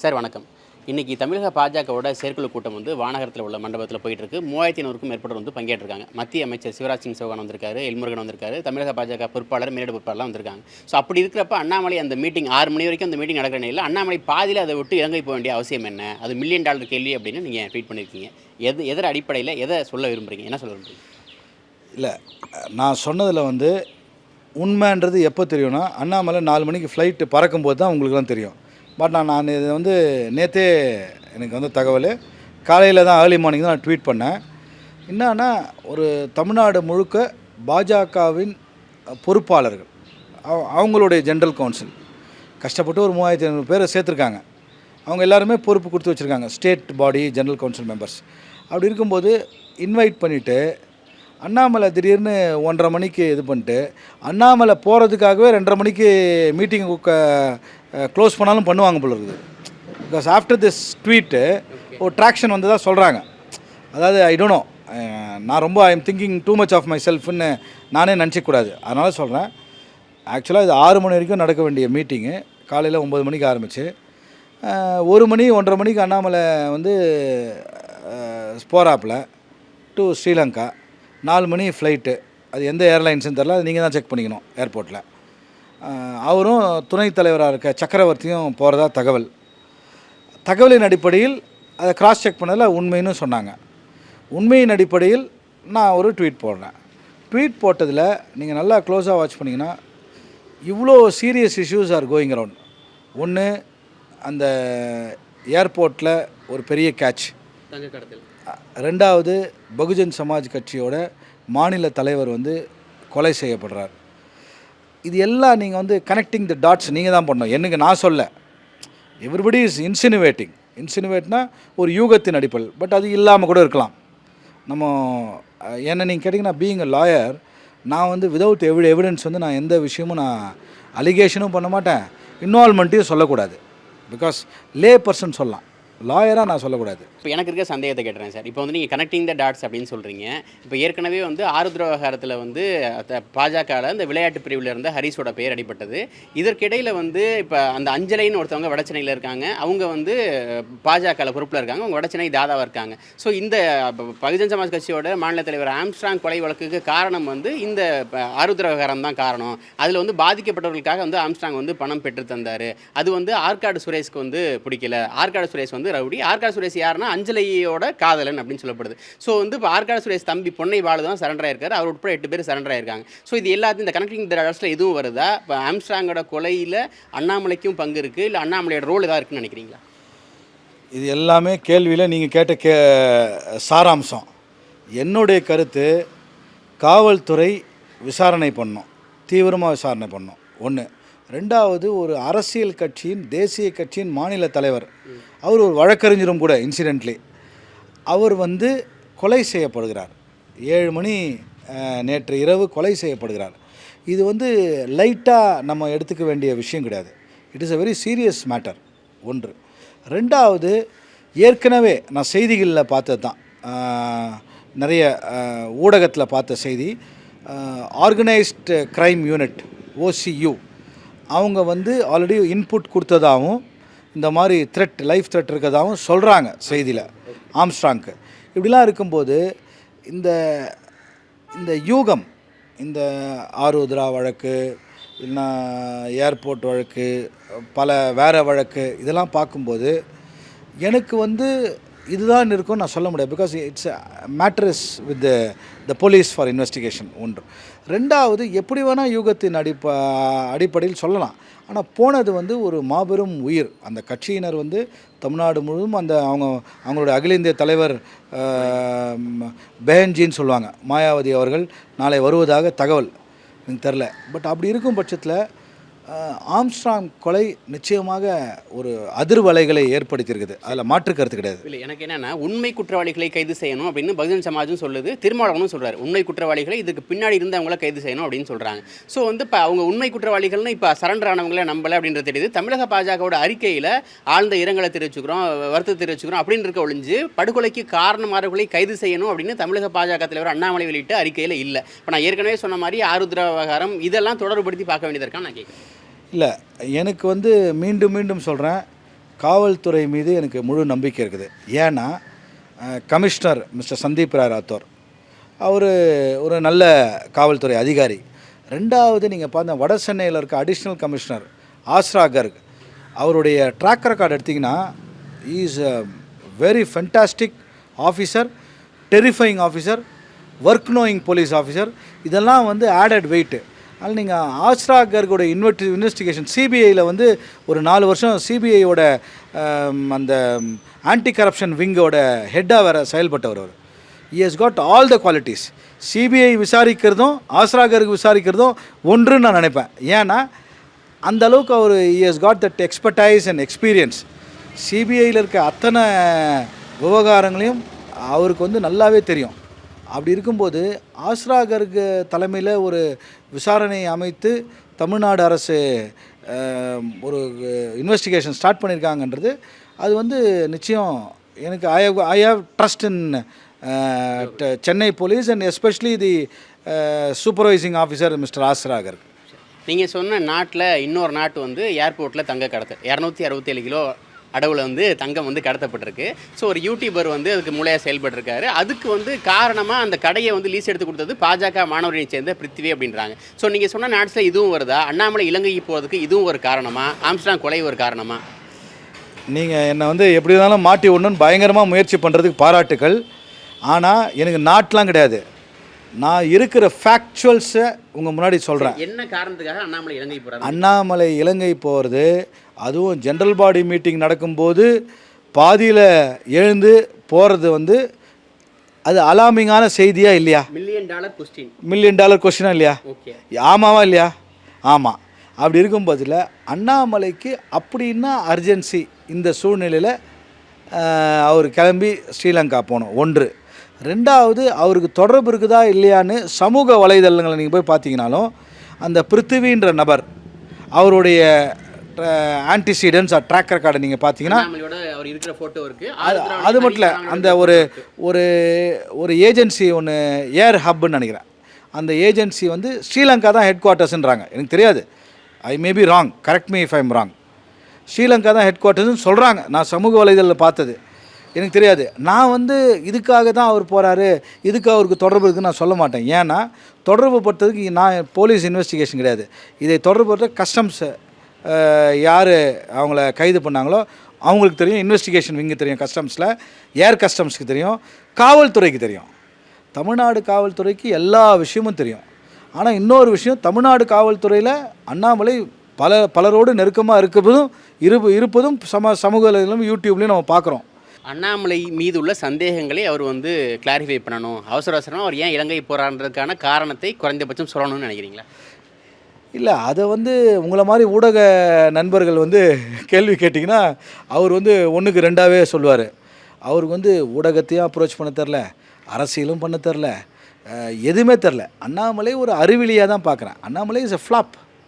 Sir வணக்கம். இன்றைக்கி தமிழக பாஜகவோட செயற்குழு கூட்டம் வந்து வானகரத்தில் உள்ள மண்டபத்தில் போயிட்டு இருக்கு மூவாயிரத்தி ஐநூறுக்கும் மேற்பட்டவர் வந்து பங்கேற்றிருக்காங்க. மத்திய அமைச்சர் சிவராஜ் சிங் சௌகான் வந்திருக்காரு எல்முருகன் வந்திருக்காரு தமிழக பாஜக பொறுப்பாளர் மேலிட பொறுப்பாளர்லாம் வந்திருக்காங்க. ஸோ அப்படி இருக்கிறப்ப அண்ணாமலை அந்த மீட்டிங் ஆறு மணி வரைக்கும் அந்த மீட்டிங் நடக்கிற நிலையில் அண்ணாமலை பாதியில் அதை விட்டு இலங்கை போக வேண்டிய அவசியம் என்ன? அது மில்லியன் டாலர் கேள்வி அப்படின்னு நீங்கள் ட்வீட் பண்ணியிருக்கீங்க எது எதர் அடிப்படையில் எதை சொல்ல விரும்புகிறீங்க என்ன சொல்ல விரும்புறீங்க? இல்லை நான் சொன்னதில் வந்து உண்மைன்றது எப்போ தெரியும்னா அண்ணாமலை நாலு மணிக்கு ஃப்ளைட்டு பறக்கும்போது தான் உங்களுக்குலாம் தெரியும். பட் நான் நான் இது வந்து நேற்றே எனக்கு வந்து தகவல். காலையில் தான் ஏர்லி மார்னிங் தான் நான் ட்வீட் பண்ணேன். என்னன்னா ஒரு தமிழ்நாடு முழுக்க பாஜகவின் பொறுப்பாளர்கள் அவங்களுடைய ஜென்ரல் கவுன்சில் கஷ்டப்பட்டு ஒரு மூவாயிரத்தி ஐநூறு பேரை சேர்த்துருக்காங்க. அவங்க எல்லாருமே பொறுப்பு கொடுத்து வச்சுருக்காங்க. State body general council members அப்படி இருக்கும்போது இன்வைட் பண்ணிவிட்டு அண்ணாமலை திடீர்னு ஒன்றரை மணிக்கு இது பண்ணிட்டு அண்ணாமலை போகிறதுக்காகவே ரெண்டரை மணிக்கு மீட்டிங் க்ளோஸ் பண்ணாலும் பண்ணுவாங்க போல இருக்குது. பிகாஸ் ஆஃப்டர் திஸ் ட்வீட்டு ஒரு ட்ராக்ஷன் வந்ததாக சொல்கிறாங்க அதாவது ஐ டோன்ட் நோ நான் ரொம்ப I am thinking too much of my செல்ஃப்னு நானே நினச்சிக்கூடாது. அதனால் சொல்கிறேன் ஆக்சுவலாக இது ஆறு மணி வரைக்கும் நடக்க வேண்டிய மீட்டிங்கு காலையில் ஒம்பது மணிக்கு ஆரம்பிச்சு ஒரு மணி ஒன்றரை மணிக்கு அண்ணாமலை வந்து போகிறாப்புல டு ஸ்ரீலங்கா. நாலு மணி ஃப்ளைட்டு அது எந்த ஏர்லைன்ஸ்னு தெரில அது நீங்கள் தான் செக் பண்ணிக்கணும் ஏர்போர்ட்டில் அவரும் துணைத் தலைவராக இருக்க சக்கரவர்த்தியும் போகிறதா தகவல். தகவலின் அடிப்படையில் அதை கிராஸ் செக் பண்ணதில் உண்மைன்னு சொன்னாங்க. உண்மையின் அடிப்படையில் நான் ஒரு ட்வீட் போடுறேன். ட்வீட் போட்டதில் நீங்கள் நல்லா க்ளோஸாக வாட்ச் பண்ணிங்கன்னா இவ்வளோ serious issues are going around ஒன்று அந்த ஏர்போர்ட்டில் ஒரு பெரிய கேட்ச் ரெண்டாவது பகுஜன் சமாஜ் கட்சியோட மாநில தலைவர் வந்து கொலை செய்யப்படுறார். இது எல்லாம் நீங்கள் வந்து கனெக்டிங் த டாட்ஸ் நீங்கள் தான் பண்ணணும். எனக்கு நான் சொல்ல எவ்ரிபடி இஸ் இன்சினுவேட்டிங் இன்சினுவேட்னா ஒரு யூகத்தின் அடிப்பல் பட் அது இல்லாமல் கூட இருக்கலாம். நம்ம என்ன நீங்கள் கேட்டிங்கன்னா பீயிங் அ லாயர் நான் வந்து விதவுட் எவ் எவிடன்ஸ் வந்து நான் எந்த விஷயமும் நான் அலிகேஷனும் பண்ண மாட்டேன். இன்வால்மெண்ட்டையும் சொல்லக்கூடாது. பிகாஸ் லே பர்சன் சொல்லலாம். லாயராக நான் சொல்லக்கூடாது. இப்போ எனக்கு இருக்க சந்தேகத்தை கேட்டுறேன் சார். இப்போ வந்து நீங்கள் கனெக்டிங் த டாட்ஸ் அப்படின்னு சொல்கிறீங்க இப்போ ஏற்கனவே வந்து ஆருத்ர விவகாரத்தில் வந்து பாஜகவில் இந்த விளையாட்டு பிரிவில் இருந்த ஹரிஸோட பெயர் அடிப்பட்டது இதற்கிடையில் வந்து இப்போ அந்த அஞ்சலைன்னு ஒருத்தவங்க வடச்சென்னையில் இருக்காங்க. அவங்க வந்து பாஜகவில் பொறுப்பில் இருக்காங்க. அவங்க வடச்சென்னை தாதாவாக இருக்காங்க. ஸோ இந்த பகுஜன் சமாஜ் கட்சியோட மாநில தலைவர் ஆம்ஸ்ட்ராங் கொலை வழக்குக்கு காரணம் வந்து இந்த ப- ஆருத்ர விவகாரம் தான் காரணம். அதில் வந்து பாதிக்கப்பட்டவர்களுக்காக வந்து ஆம்ஸ்ட்ராங் வந்து பணம் பெற்று தந்தார். அது வந்து ஆற்காடு சுரேஷ்க்கு வந்து பிடிக்கல. ஆற்காடு சுரேஷ் வந்து ரவுடி. ஆற்காடு சுரேஷ் யாருன்னா அஞ்சலியோட காதலன் அப்படின்னு சொல்லப்படுது. ஸோ வந்து இப்போ ஆற்காடு சுரேஷ் தம்பி பொன்னை பாலு தான் சரண்டர் ஆயிருக்காரு. அவர் உட்பட எட்டு பேர் சரண்டர் ஆயிருக்காங்க. ஸோ இது எல்லாத்தையும் இந்த கனெக்டிங் டாட்ஸில் எதுவும் வருதா? இப்போ ஆம்ஸ்ட்ராங்கோட கொலையில் அண்ணாமலைக்கும் பங்கு இருக்குது இல்லை அண்ணாமலையோட ரோல் ஏதாவது இருக்குன்னு நினைக்கிறீங்களா? இது எல்லாமே கேள்வியில் நீங்கள் கேட்ட கே சாராம்சம். என்னுடைய கருத்து காவல்துறை விசாரணை பண்ணும். தீவிரமாக விசாரணை பண்ணும். ஒன்று ரெண்டாவது ஒரு அரசியல் கட்சியின் தேசிய கட்சியின் மாநில தலைவர். அவர் ஒரு வழக்கறிஞரும் கூட இன்சிடென்ட்லி அவர் வந்து கொலை செய்யப்படுகிறார். ஏழு மணி நேற்று இரவு கொலை செய்யப்படுகிறார். இது வந்து லைட்டாக நம்ம எடுத்துக்க வேண்டிய விஷயம் கிடையாது. It is a very serious matter ஒன்று. ரெண்டாவது ஏற்கனவே நான் செய்திகளில் பார்த்தது தான். நிறைய ஊடகத்தில் பார்த்த செய்தி. ஆர்கனைஸ்டு க்ரைம் யூனிட் ஓசியூ அவங்க வந்து ஆல்ரெடி இன்புட் கொடுத்ததாகவும் இந்த மாதிரி த்ரெட் லைஃப் த்ரெட் இருக்கிறதாகவும் சொல்கிறாங்க செய்தியில் ஆம்ஸ்ட்ராங்க்கு இப்படிலாம் இருக்கும்போது இந்த இந்த யூகம் இந்த ஆருத்ரா வழக்கு இல்லைன்னா ஏர்போர்ட் வழக்கு பல வேறு வழக்கு இதெல்லாம் பார்க்கும்போது எனக்கு வந்து இதுதான் இருக்கும் நான் சொல்ல முடியாது. Because it's matters with the police for investigation ஒன்று. ரெண்டாவது எப்படி வேணால் யூகத்தின் அடிப்ப அடிப்படையில் சொல்லலாம். ஆனால் போனது வந்து ஒரு மாபெரும் உயிர். அந்த கட்சியினர் வந்து தமிழ்நாடு முழுவதும் அந்த அவங்க அவங்களோட அகில இந்திய தலைவர் பெஹன்ஜின்னு சொல்லுவாங்க. மாயாவதி அவர்கள் நாளை வருவதாக தகவல். எனக்கு தெரில பட் அப்படி இருக்கும் பட்சத்தில் ஆம்ஸ்ட்ராங் கொலை நிச்சயமாக ஒரு அதிர்வலைகளை ஏற்படுத்தியிருக்குது. அதில் மாற்று கருத்து கிடையாது. இல்லை எனக்கு என்னென்னா உண்மை குற்றவாளிகளை கைது செய்யணும் அப்படின்னு பகுஜன் சமாஜும் சொல்லுது. திருமாவளவனும் சொல்கிறார் உண்மை குற்றவாளிகளை இதுக்கு பின்னாடி இருந்தவங்கள கைது செய்யணும் அப்படின்னு சொல்கிறாங்க ஸோ வந்து இப்போ அவங்க உண்மை குற்றவாளிகள்னு இப்போ சரண்டர் ஆனவங்கள நம்பலை அப்படின்றது தெரியுது. தமிழக பாஜகவோட அறிக்கையில் ஆழ்ந்த இரங்கலை தெரிவிச்சுக்கிறோம் வருத்தத்தை தெரிவிச்சுக்கிறோம் அப்படின்னு இருக்க ஒழிஞ்சு படுகொலைக்கு காரணமானவர்களை கைது செய்யணும் அப்படின்னு தமிழக பாஜக தலைவர் அண்ணாமலை வெளியிட்ட அறிக்கையில் இல்லை. இப்போ நான் ஏற்கனவே சொன்ன மாதிரி ஆருத்ரா விவகாரம் இதெல்லாம் தொடர்புபடுத்தி பார்க்க வேண்டியதற்கான நான் கேட்குறேன் இல்லை எனக்கு வந்து மீண்டும் மீண்டும் சொல்கிறேன் காவல்துறை மீது எனக்கு முழு நம்பிக்கை இருக்குது. ஏன்னா கமிஷனர் மிஸ்டர் சந்தீப் ராய் ராத்தோர் அவர் ஒரு நல்ல காவல்துறை அதிகாரி. ரெண்டாவது நீங்கள் பார்த்த வட சென்னையில் இருக்க அடிஷ்னல் கமிஷனர் ஆஸ்ரா கர்க் அவருடைய ட்ராக் ரெக்கார்டு எடுத்திங்கன்னா is a very fantastic officer terrifying officer work knowing police officer இதெல்லாம் வந்து ஆடட் வெயிட்டு அதனால் நீங்கள் ஆஸ்ரா கர்கோட இன்வெஸ்டிகேஷன் சிபிஐயில் வந்து ஒரு நாலு வருஷம் சிபிஐயோட அந்த ஆன்டி கரப்ஷன் விங்கோட ஹெட்டாக வேறு செயல்பட்டவர் அவர். He's got all the qualities CBI விசாரிக்கிறதும் ஆஸ்ராகருக்கு விசாரிக்கிறதும் ஒன்றுன்னு நான் நினைப்பேன். ஏன்னா அந்த அளவுக்கு அவர் he's got that expertise and experience சிபிஐயில் இருக்க அத்தனை விவகாரங்களையும் அவருக்கு வந்து நல்லாவே தெரியும். அப்படி இருக்கும்போது ஆஸ்ரா கர்க் தலைமையில் ஒரு விசாரணை அமைத்து தமிழ்நாடு அரசு ஒரு இன்வெஸ்டிகேஷன் ஸ்டார்ட் பண்ணியிருக்காங்கன்றது அது வந்து நிச்சயம் எனக்கு I have I have trust in Chennai police and especially the supervising officer mister Asra Garg. நீங்கள் சொன்ன நாட்டில் இன்னொரு நாட்டு வந்து ஏர்போர்ட்டில் தங்க கடத்து இரநூத்தி அறுபத்தேழு கிலோ அடவில் வந்து தங்கம் வந்து கடத்தப்பட்டிருக்கு. ஸோ ஒரு யூடியூபர் வந்து அதுக்கு மூலையாக செயல்பட்டிருக்காரு. அதுக்கு வந்து காரணமாக அந்த கடையை வந்து லீஸ் எடுத்து கொடுத்தது பாஜக மாணவரை சேர்ந்த பிருத்திவி அப்படின்றாங்க. ஸோ நீங்கள் சொன்ன நாட்ஸில் இதுவும் வருதா? அண்ணாமலை இலங்கைக்கு போகிறதுக்கு இதுவும் ஒரு காரணமா? ஆம்ஸ்டாங் கொலை ஒரு காரணமா? நீங்கள் என்னை வந்து எப்படி இருந்தாலும் மாட்டி ஒன்றுன்னு பயங்கரமாக முயற்சி பண்ணுறதுக்கு பாராட்டுக்கள். ஆனால் எனக்கு நாட்டெலாம் கிடையாது. நான் இருக்கிற ஃபேக்சுவல்ஸை உங்கள் முன்னாடி சொல்கிறேன் என்ன காரணத்துக்காக அண்ணாமலை இலங்கைக்கு போகிறாரு அண்ணாமலை இலங்கை போகிறது அதுவும் ஜென்ரல் பாடி மீட்டிங் நடக்கும்போது பாதியில் எழுந்து போகிறது வந்து அது அலாமிங்கான செய்தியா இல்லையா? Million dollar question million dollar கொஸ்டினா இல்லையா? ஓகே ஆமாவா இல்லையா? ஆமாம் அப்படி இருக்கும்போதில் அண்ணாமலைக்கு அப்படின்னா அர்ஜென்சி இந்த சூழ்நிலையில் அவர் கிளம்பி ஸ்ரீலங்கா போகணும் ஒன்று. ரெண்டாவது அவருக்கு தொடர்பு இருக்குதா இல்லையான்னு சமூக வலைதளங்களை நீங்கள் போய் பார்த்தீங்கனாலும் அந்த பிருத்திவின்ற நபர் அவருடைய ஆன்டிசிடென்ட்ஸ் ட்ராக் ரெக்கார்டை நீங்கள் பார்த்தீங்கன்னா அவர் இருக்கிற ஃபோட்டோ இருக்கு. அது அது மட்டும் இல்லை அந்த ஒரு ஒரு ஒரு ஏஜென்சி ஒன்று ஏர் ஹப்னு நினைக்கிறேன். அந்த ஏஜென்சி வந்து ஸ்ரீலங்கா தான் ஹெட் குவார்ட்டர்ஸ்ன்றாங்க எனக்கு தெரியாது. I may be wrong correct me if I'm wrong Sri Lanka தான் ஹெட் குவார்ட்டர்ஸ்னு சொல்கிறாங்க நான் சமூக வலைதளில் பார்த்தது. எனக்கு தெரியாது. நான் வந்து இதுக்காக தான் அவர் போகிறாரு இதுக்கு அவருக்கு தொடர்பு இருக்குன்னு நான் சொல்ல மாட்டேன். ஏன்னா தொடர்பு படுறதுக்கு நான் போலீஸ் இன்வெஸ்டிகேஷன் கிடையாது. இதை தொடர்பு படுற கஸ்டம்ஸு யார் அவங்கள கைது பண்ணாங்களோ அவங்களுக்கு தெரியும். இன்வெஸ்டிகேஷன் விங்கு தெரியும் கஸ்டம்ஸில் ஏர் கஸ்டம்ஸ்க்கு தெரியும். காவல்துறைக்கு தெரியும். தமிழ்நாடு காவல்துறைக்கு எல்லா விஷயமும் தெரியும். ஆனால் இன்னொரு விஷயம் தமிழ்நாடு காவல்துறையில் அண்ணாமலை பல பலரோடு நெருக்கமாக இருப்பதும் இருப்பு இருப்பதும் சம சமூகங்களும் யூடியூப்லேயும் நம்ம பார்க்குறோம் அண்ணாமலை மீது உள்ள சந்தேகங்களை அவர் வந்து கிளாரிஃபை பண்ணணும். அவசர அவசரமாக அவர் ஏன் இலங்கை போகிறான்றதுக்கான காரணத்தை குறைந்தபட்சம் சொல்லணும்னு நினைக்கிறீங்களா? இல்லை அதை வந்து உங்களை மாதிரி ஊடக நண்பர்கள் வந்து கேள்வி கேட்டிங்கன்னா அவர் வந்து ஒன்றுக்கு ரெண்டாவே சொல்லுவார். அவருக்கு வந்து ஊடகத்தையும் அப்ரோச் பண்ண தெரில அரசியலும் பண்ண தெரில எதுவுமே தெரில. அண்ணாமலை ஒரு அறிவிலியாக தான் பார்க்குறேன் அண்ணாமலை இஸ் எ ஃப்ளாப்